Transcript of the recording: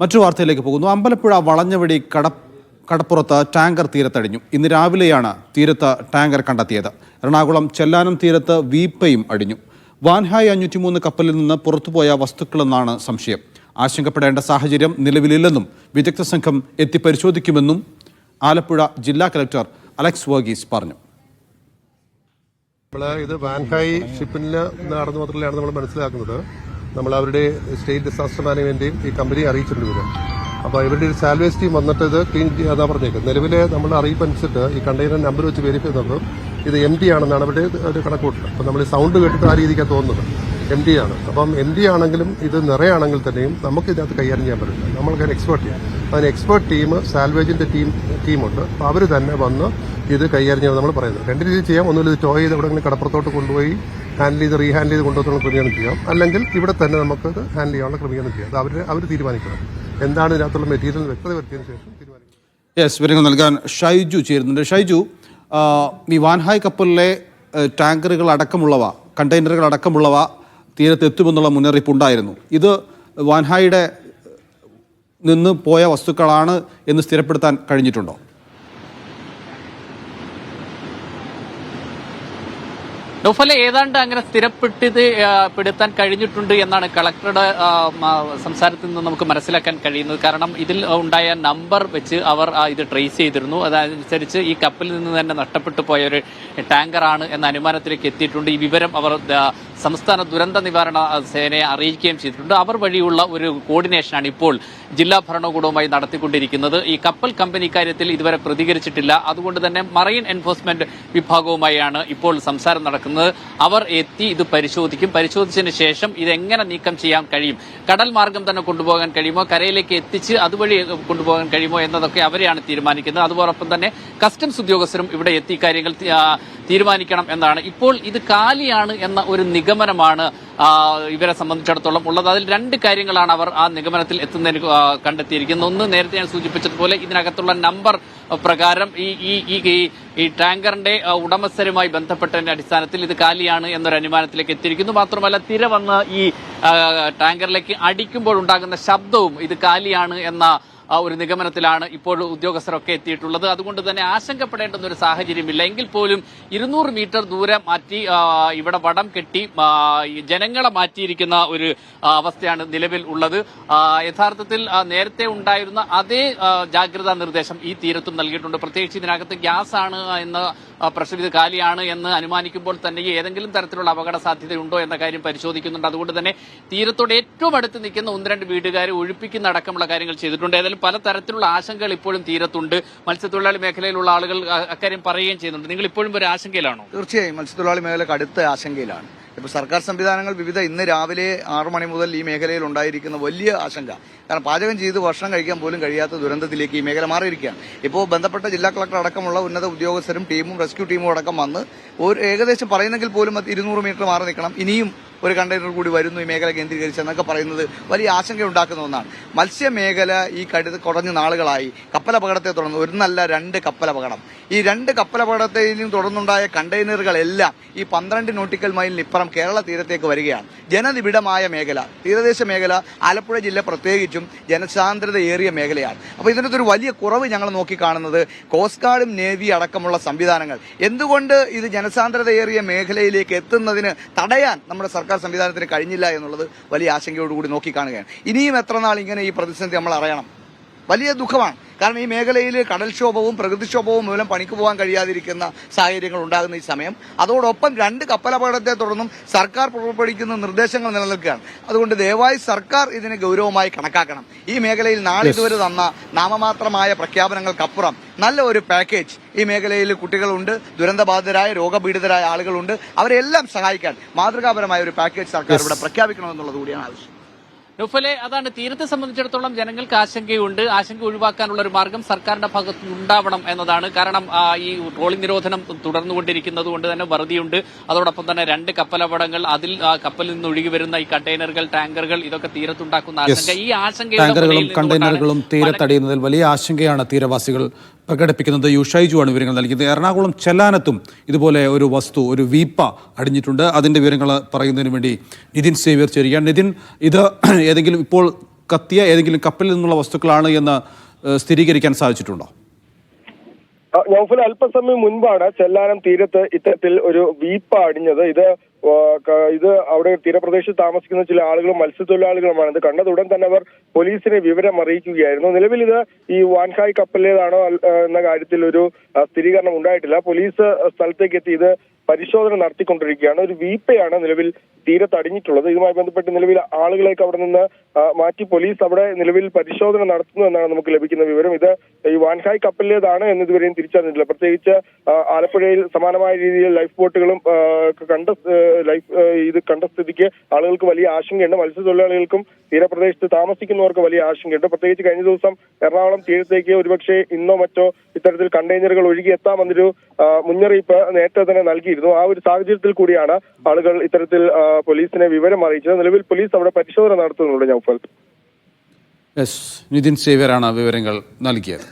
മറ്റു വാർത്തയിലേക്ക് പോകുന്നു. അമ്പലപ്പുഴ വളഞ്ഞവടി കട കടപ്പുറത്ത് ടാങ്കർ തീരത്തടിഞ്ഞു. ഇന്ന് രാവിലെയാണ് തീരത്ത് ടാങ്കർ കണ്ടെത്തിയത്. എറണാകുളം ചെല്ലാനം തീരത്ത് വീപ്പയും അടിഞ്ഞു. വാൻഹായ് അഞ്ഞൂറ്റിമൂന്ന് കപ്പലിൽ നിന്ന് പുറത്തുപോയ വസ്തുക്കളെന്നാണ് സംശയം. ആശങ്കപ്പെടേണ്ട സാഹചര്യം നിലവിലില്ലെന്നും വിദഗ്ധ സംഘം എത്തി പരിശോധിക്കുമെന്നും ആലപ്പുഴ ജില്ലാ കലക്ടർ അലക്സ് വർഗീസ് പറഞ്ഞു. ഇത് വാൻഹായ് ഷിപ്പിൽ നടന്നു മാത്രമല്ലാണ് നമ്മൾ മനസ്സിലാക്കുന്നത്. നമ്മൾ അവരുടെ സ്റ്റേറ്റ് ഡിസാസ്റ്റർ മാനേജ്മെന്റിനെയും ഈ കമ്പനി അറിയിച്ചിട്ടുണ്ട് ഇവർ. അപ്പോൾ ഇവരുടെ ഒരു സാൽവേജ് ടീം വന്നിട്ട് ഇത് ക്ലീൻ ചെയ്യാതാ പറഞ്ഞേക്കുന്നത്. നിലവിലെ നമ്മൾ അനുസരിച്ചിട്ട് ഈ കണ്ടെയ്നർ നമ്പർ വെച്ച് വെരിഫൈ ചെയ്തപ്പോൾ ഇത് എം ഡി ആണെന്നാണ് അവരുടെ ഒരു കണക്കൂട്ടൽ. അപ്പോൾ നമ്മൾ സൗണ്ട് കേട്ടിട്ട് ആ രീതിക്കാണ് തോന്നുന്നത്. എം ഡി ആണ്. അപ്പം എം ഡി ആണെങ്കിലും ഇത് നിറയാണെങ്കിൽ തന്നെയും നമുക്ക് ഇതിനകത്ത് കൈകാര്യം ചെയ്യാൻ പറ്റില്ല നമ്മൾക്ക് എക്സ്പേർട്ട് ചെയ്യാം അതിന് എക്സ്പേർട്ട് ടീം സാൽവേജിന്റെ ടീം ടീമുണ്ട് അപ്പോൾ അവർ തന്നെ വന്ന് ഇത് കൈകാര്യം നമ്മൾ പറയുന്നത്. രണ്ട് രീതിയിൽ ചെയ്യാം. ഒന്നുമില്ല ഇത് ടോ ചെയ്ത് എവിടെയെങ്കിലും കടപ്പുറത്തോട്ട് കൊണ്ടുപോയി ഹാൻഡിൽ ചെയ്ത് റീഹാൻഡിൽ ചെയ്ത് കൊണ്ടുപോകുന്ന ക്രമീകരണം ചെയ്യാം. അല്ലെങ്കിൽ ഇവിടെ തന്നെ നമുക്ക് ഹാൻഡിൽ ചെയ്യാനുള്ള ക്രമീകരണം ചെയ്യാം. അത് അവർ അവർ തീരുമാനിക്കണം. എന്താണ് ഇതിനകത്തുള്ള മെറ്റീരിയൽ വ്യക്തത വരുത്തിയതിനു ശേഷം തീരുമാനിക്കണം. യെസ് വിവരങ്ങൾ നൽകാൻ ഷൈജു ചേരുന്നുണ്ട്. ഷൈജു ഈ വാൻഹായ് കപ്പലിലെ ടാങ്കറുകൾ അടക്കമുള്ളവ കണ്ടെയ്നറുകൾ അടക്കമുള്ളവ തീരത്ത് എത്തുമെന്നുള്ള മുന്നറിയിപ്പ് ഉണ്ടായിരുന്നു. ഇത് വാൻഹായുടെ നിന്ന് പോയ വസ്തുക്കളാണ് എന്ന് സ്ഥിരപ്പെടുത്താൻ കഴിഞ്ഞിട്ടുണ്ടോ? നൗഫലെ ഏതാണ്ട് അങ്ങനെ സ്ഥിരപ്പെട്ടത് പെടുത്താൻ കഴിഞ്ഞിട്ടുണ്ട് എന്നാണ് കളക്ടറുടെ സംസാരത്തിൽ നിന്ന് നമുക്ക് മനസ്സിലാക്കാൻ കഴിയുന്നത്. കാരണം ഇതിൽ ഉണ്ടായ നമ്പർ വെച്ച് അവർ ഇത് ട്രേസ് ചെയ്തിരുന്നു. അതനുസരിച്ച് ഈ കപ്പലിൽ നിന്ന് തന്നെ നഷ്ടപ്പെട്ടു പോയ ഒരു ടാങ്കറാണ് എന്ന അനുമാനത്തിലേക്ക് എത്തിയിട്ടുണ്ട്. ഈ വിവരം അവർ സംസ്ഥാന ദുരന്ത നിവാരണ സേനയെ അറിയിക്കുകയും ചെയ്തിട്ടുണ്ട്. അവർ വഴിയുള്ള ഒരു കോർഡിനേഷനാണ് ഇപ്പോൾ ജില്ലാ ഭരണകൂടവുമായി നടത്തിക്കൊണ്ടിരിക്കുന്നത്. ഈ കപ്പൽ കമ്പനി കാര്യത്തിൽ ഇതുവരെ പ്രതികരിച്ചിട്ടില്ല. അതുകൊണ്ട് തന്നെ മറൈൻ എൻഫോഴ്സ്മെന്റ് വിഭാഗവുമായാണ് ഇപ്പോൾ സംസാരം നടക്കുന്നത്. അവർ എത്തി ഇത് പരിശോധിക്കും. പരിശോധിച്ചതിന് ശേഷം ഇത് എങ്ങനെ നീക്കം ചെയ്യാൻ കഴിയും? കടൽ മാർഗം തന്നെ കൊണ്ടുപോകാൻ കഴിയുമോ? കരയിലേക്ക് എത്തിച്ച് അതുവഴി കൊണ്ടുപോകാൻ കഴിയുമോ എന്നതൊക്കെ അവരെയാണ് തീരുമാനിക്കുന്നത്. അതോടൊപ്പം തന്നെ കസ്റ്റംസ് ഉദ്യോഗസ്ഥരും ഇവിടെ എത്തി കാര്യങ്ങൾ തീരുമാനിക്കണം എന്നാണ്. ഇപ്പോൾ ഇത് കാലിയാണ് എന്ന ഒരു നിഗമനമാണ് ഇവരെ സംബന്ധിച്ചിടത്തോളം ഉള്ളത്. അതിൽ രണ്ട് കാര്യങ്ങളാണ് അവർ ആ നിഗമനത്തിൽ എത്തുന്നതിന് കണ്ടെത്തിയിരിക്കുന്നത്. ഒന്ന് നേരത്തെ ഞാൻ സൂചിപ്പിച്ചതുപോലെ ഇതിനകത്തുള്ള നമ്പർ പ്രകാരം ഈ ഈ ഈ- ടാങ്കറിന്റെ ഉടമസ്ഥരുമായി ബന്ധപ്പെട്ടതിന്റെ അടിസ്ഥാനത്തിൽ ഇത് കാലിയാണ് എന്നൊരു അനുമാനത്തിലേക്ക് എത്തിയിരിക്കുന്നു. മാത്രമല്ല തിര വന്ന് ഈ ടാങ്കറിലേക്ക് അടിക്കുമ്പോൾ ഉണ്ടാകുന്ന ശബ്ദവും ഇത് കാലിയാണ് എന്ന ഒരു നിഗമനത്തിലാണ് ഇപ്പോൾ ഉദ്യോഗസ്ഥരൊക്കെ എത്തിയിട്ടുള്ളത്. അതുകൊണ്ട് തന്നെ ആശങ്കപ്പെടേണ്ടുന്ന ഒരു സാഹചര്യമില്ല. എങ്കിൽ പോലും ഇരുന്നൂറ് മീറ്റർ ദൂരം മാറ്റി ഇവിടെ വടം കെട്ടി ജനങ്ങളെ മാറ്റിയിരിക്കുന്ന ഒരു അവസ്ഥയാണ് നിലവിൽ ഉള്ളത്. ആ, യഥാർത്ഥത്തിൽ നേരത്തെ ഉണ്ടായിരുന്ന അതേ ജാഗ്രതാ നിർദ്ദേശം ഈ തീരത്തും നൽകിയിട്ടുണ്ട്. പ്രത്യേകിച്ച് ഇതിനകത്ത് ആണ് എന്ന ആ, പ്രശ്നം ഇത് കാലിയാണ് എന്ന് അനുമാനിക്കുമ്പോൾ തന്നെ ഏതെങ്കിലും തരത്തിലുള്ള അപകട സാധ്യതയുണ്ടോ എന്ന കാര്യം പരിശോധിക്കുന്നുണ്ട്. അതുകൊണ്ട് തന്നെ തീരത്തോട് ഏറ്റവും അടുത്ത് നിൽക്കുന്ന ഒന്ന് രണ്ട് വീട്ടുകാരെ ഒഴിപ്പിക്കുന്ന അടക്കമുള്ള കാര്യങ്ങൾ ചെയ്തിട്ടുണ്ട്. ഏതായാലും പല തരത്തിലുള്ള ആശങ്കകൾ ഇപ്പോഴും തീരത്തുണ്ട്. മത്സ്യത്തൊഴിലാളി മേഖലയിലുള്ള ആളുകൾ അക്കാര്യം പറയുകയും ചെയ്യുന്നുണ്ട്. നിങ്ങൾ ഇപ്പോഴും ഒരു ആശങ്കയിലാണോ? തീർച്ചയായും മത്സ്യത്തൊഴിലാളി മേഖല കടുത്ത ആശങ്കയിലാണ്. ഇപ്പോൾ സർക്കാർ സംവിധാനങ്ങൾ വിവിധ ഇന്ന് രാവിലെ ആറു മണി മുതൽ ഈ മേഖലയിൽ ഉണ്ടായിരിക്കുന്ന വലിയ ആശങ്ക. കാരണം പാചകം ചെയ്ത് ഭക്ഷണം കഴിക്കാൻ പോലും കഴിയാത്ത ദുരന്തത്തിലേക്ക് ഈ മേഖല മാറിയിരിക്കുകയാണ്. ഇപ്പോൾ ബന്ധപ്പെട്ട ജില്ലാ കളക്ടർ അടക്കമുള്ള ഉന്നത ഉദ്യോഗസ്ഥരും ടീമും റെസ്ക്യൂ ടീമും അടക്കം വന്ന് ഒരു ഏകദേശം പറയുന്നെങ്കിൽ പോലും ഇരുന്നൂറ് മീറ്റർ മാറി നിൽക്കണം. ഇനിയും ഒരു കണ്ടെയ്നർ കൂടി വരുന്നു ഈ മേഖല കേന്ദ്രീകരിച്ച് എന്നൊക്കെ പറയുന്നത് വലിയ ആശങ്ക ഉണ്ടാക്കുന്ന ഒന്നാണ്. മത്സ്യമേഖല ഈ കടുത്ത് കുറഞ്ഞ നാളുകളായി കപ്പലപകടത്തെ തുടർന്ന് ഒന്നല്ല രണ്ട് കപ്പലപകടം. ഈ രണ്ട് കപ്പലപകടത്തെയും തുടർന്നുണ്ടായ കണ്ടെയ്നറുകളെല്ലാം ഈ പന്ത്രണ്ട് നോട്ടിക്കൽ മൈലിന് ഇപ്പുറം കേരള തീരത്തേക്ക് വരികയാണ്. ജനനിബിഡമായ മേഖല തീരദേശ മേഖല ആലപ്പുഴ ജില്ല പ്രത്യേകിച്ചും ജനസാന്ദ്രത ഏറിയ മേഖലയാണ്. അപ്പോൾ ഇതിനകത്ത് ഒരു വലിയ കുറവ് ഞങ്ങൾ നോക്കിക്കാണുന്നത് കോസ്റ്റ് ഗാർഡും നേവി അടക്കമുള്ള സംവിധാനങ്ങൾ. എന്തുകൊണ്ട് ഇത് ജനസാന്ദ്രത ഏറിയ മേഖലയിലേക്ക് എത്തുന്നതിന് തടയാൻ നമ്മുടെ സർക്കാർ സംവിധാനത്തിന് കഴിഞ്ഞില്ല എന്നുള്ളത് വലിയ ആശങ്കയോടുകൂടി നോക്കിക്കാണുകയാണ്. ഇനിയും എത്ര നാൾ ഇങ്ങനെ ഈ പ്രതിസന്ധി നമ്മൾ അറിയണം? വലിയ ദുഃഖമാണ്. കാരണം ഈ മേഖലയിൽ കടൽക്ഷോഭവും പ്രകൃതിക്ഷോഭവും മൂലം പണിക്ക് പോകാൻ കഴിയാതിരിക്കുന്ന സാഹചര്യങ്ങൾ ഉണ്ടാകുന്ന ഈ സമയം. അതോടൊപ്പം രണ്ട് കപ്പലപകടത്തെ തുടർന്നും സർക്കാർ പുറപ്പെടുവിക്കുന്ന നിർദ്ദേശങ്ങൾ നിലനിൽക്കുകയാണ്. അതുകൊണ്ട് ദയവായി സർക്കാർ ഇതിനെ ഗൗരവമായി കണക്കാക്കണം. ഈ മേഖലയിൽ നാളിതുവരെ തന്ന നാമമാത്രമായ പ്രഖ്യാപനങ്ങൾക്കപ്പുറം നല്ല ഒരു പാക്കേജ് ഈ മേഖലയിൽ കുട്ടികളുണ്ട് ദുരന്തബാധിതരായ രോഗപീഡിതരായ ആളുകളുണ്ട്. അവരെല്ലാം സഹായിക്കാൻ മാതൃകാപരമായ ഒരു പാക്കേജ് സർക്കാർ ഇവിടെ പ്രഖ്യാപിക്കണമെന്നുള്ളത് കൂടിയാണ് ആവശ്യം. നുഫലെ അതാണ് തീരത്തെ സംബന്ധിച്ചിടത്തോളം ജനങ്ങൾക്ക് ആശങ്കയുണ്ട്. ആശങ്ക ഒഴിവാക്കാനുള്ള ഒരു മാർഗം സർക്കാരിന്റെ ഭാഗത്ത് ഉണ്ടാവണം എന്നതാണ്. കാരണം ഈ ട്രോളിംഗ് നിരോധനം തുടർന്നുകൊണ്ടിരിക്കുന്നത് കൊണ്ട് തന്നെ വറുതിയുണ്ട്. അതോടൊപ്പം തന്നെ രണ്ട് കപ്പലപടങ്ങൾ അതിൽ കപ്പലിൽ നിന്ന് ഒഴുകി വരുന്ന ഈ കണ്ടെയ്നറുകൾ ടാങ്കറുകൾ ഇതൊക്കെ തീരത്തുണ്ടാക്കുന്ന ആശങ്ക. ഈ ആശങ്കകളും ടാങ്കറുകളും കണ്ടെയ്നറുകളും തീരത്തടിയുന്നതിൽ വലിയ ആശങ്കയാണ് തീരവാസികൾ പ്രകടിപ്പിക്കുന്നത് യുഷൈജുവാണ് വിവരങ്ങൾ നൽകിയത്. എറണാകുളം ചെല്ലാനത്തും ഇതുപോലെ ഒരു വസ്തു ഒരു വീപ്പ അടിഞ്ഞിട്ടുണ്ട്. അതിന്റെ വിവരങ്ങൾ പറയുന്നതിന് വേണ്ടി നിതിൻ സേവ്യർ ചേരുകയാണ്. നിതിൻ ഇത് ഏതെങ്കിലും ഇപ്പോൾ കത്തിയ ഏതെങ്കിലും കപ്പലിൽ നിന്നുള്ള വസ്തുക്കളാണ് എന്ന് സ്ഥിരീകരിക്കാൻ സാധിച്ചിട്ടുണ്ടോ? നൗഫൽ അല്പസമയം മുൻപാണ് ചെല്ലാനം തീരത്ത് ഇത്തരത്തിൽ ഒരു വീപ്പ അടിഞ്ഞത്. ഇത് ഇത് അവിടെ തീരപ്രദേശത്ത് താമസിക്കുന്ന ചില ആളുകളും മത്സ്യത്തൊഴിലാളികളുമാണ്. ഇത് കണ്ടത് ഉടൻ തന്നെ അവർ പോലീസിനെ വിവരം അറിയിക്കുകയായിരുന്നു നിലവിൽ ഇത് ഈ വാൻഹായ് കപ്പലിലേതാണോ എന്ന കാര്യത്തിൽ ഒരു സ്ഥിരീകരണം ഉണ്ടായിട്ടില്ല. പോലീസ് സ്ഥലത്തേക്ക് എത്തി ഇത് പരിശോധന നടത്തിക്കൊണ്ടിരിക്കുകയാണ്. ഒരു വീപ്പയാണ് നിലവിൽ തീരത്ത് തടിഞ്ഞിട്ടുള്ളത് ഇതുമായി ബന്ധപ്പെട്ട് നിലവിൽ ആളുകളേക്ക് അവിടെ നിന്ന് മാറ്റി പോലീസ് അവിടെ നിലവിൽ പരിശോധന നടത്തുന്നു എന്നാണ് നമുക്ക് ലഭിക്കുന്ന വിവരം. ഇത് ഈ വാൻഹായ് കപ്പലിലേതാണ് എന്ന് ഇതുവരെയും തിരിച്ചറിഞ്ഞിട്ടില്ല. പ്രത്യേകിച്ച് ആലപ്പുഴയിൽ സമാനമായ രീതിയിൽ ലൈഫ് ബോട്ടുകളും കണ്ട ലൈഫ് ഇത് കണ്ട സ്ഥിതിക്ക് ആളുകൾക്ക് വലിയ ആശങ്കയുണ്ട്. മത്സ്യത്തൊഴിലാളികൾക്കും തീരപ്രദേശത്ത് താമസിക്കുന്നവർക്ക് വലിയ ആശങ്കയുണ്ട്. പ്രത്യേകിച്ച് കഴിഞ്ഞ ദിവസം എറണാകുളം തീരത്തേക്ക് ഒരുപക്ഷെ ഇന്നോ മറ്റോ ഇത്തരത്തിൽ കണ്ടെയ്നറുകൾ ഒഴുകി എത്താമെന്നൊരു മുന്നറിയിപ്പ് നേരത്തെ തന്നെ നൽകിയിരുന്നു ആ ഒരു സാഹചര്യത്തിൽ കൂടിയാണ് ആളുകൾ ഇത്തരത്തിൽ പോലീസിനെ വിവരം അറിയിച്ചത്. നിലവിൽ പോലീസ് അവിടെ പരിശോധന നടത്തുന്നുണ്ട് നൗഫൽ. നിതിൻ സേവ്യറാണ് വിവരങ്ങൾ നൽകിയത്.